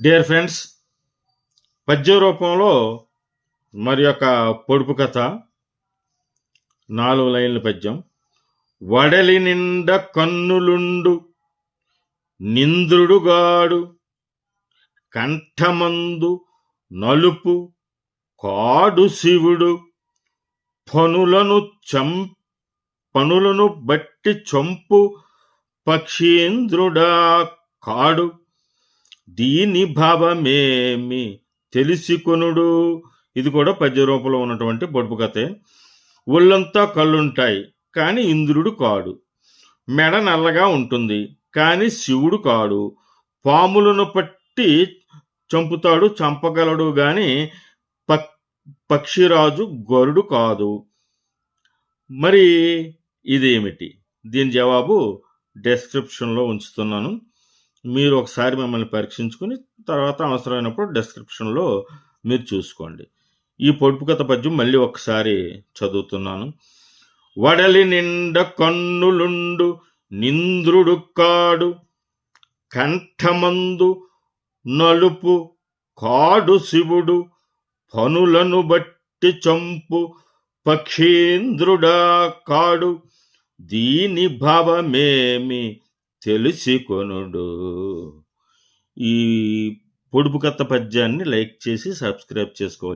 Dear friends పద్య రూపంలో మరి యొక్క పొడుపు కథ నాలుగు లైన్ల పద్యం. వడలి నిండ కన్నులుండు నింద్రుడుగాడు కంఠమందు నలుపు కాడు శివుడు. పనులను చం పనులను బట్టి చంపు పక్షీంద్రుడా కాడు. దీని భావమేమి? తెలిసికొనుడు. ఇది కూడా పద్య రూపంలో ఉన్నటువంటి పొడుపు కథే. ఒళ్ళంతా కళ్ళుంటాయి కానీ ఇంద్రుడు కాడు. మెడ నల్లగా ఉంటుంది కానీ శివుడు కాడు. పాములను పట్టి చంపుతాడు చంపగలడు గాని పక్ పక్షిరాజు గరుడు కాదు. మరి ఇదేమిటి? దీని జవాబు డెస్క్రిప్షన్లో ఉంచుతున్నాను. మీరు ఒకసారి మిమ్మల్ని పరీక్షించుకుని తర్వాత అవసరమైనప్పుడు డెస్క్రిప్షన్లో మీరు చూసుకోండి. ఈ పొడుపు కథ పద్యం మళ్ళీ ఒకసారి చదువుతున్నాను. వడలి నిండ కన్నులుండు నింద్రుడు కాడు కంఠమందు నలుపు కాడు శివుడు పనులను బట్టి చంపు పక్షీంద్రుడా కాడు దీని భావమేమి? తెలిసికొనుడు. ఈ పొడుపు కథ పద్యాన్ని లైక్ చేసి సబ్స్క్రైబ్ చేసుకోవాలి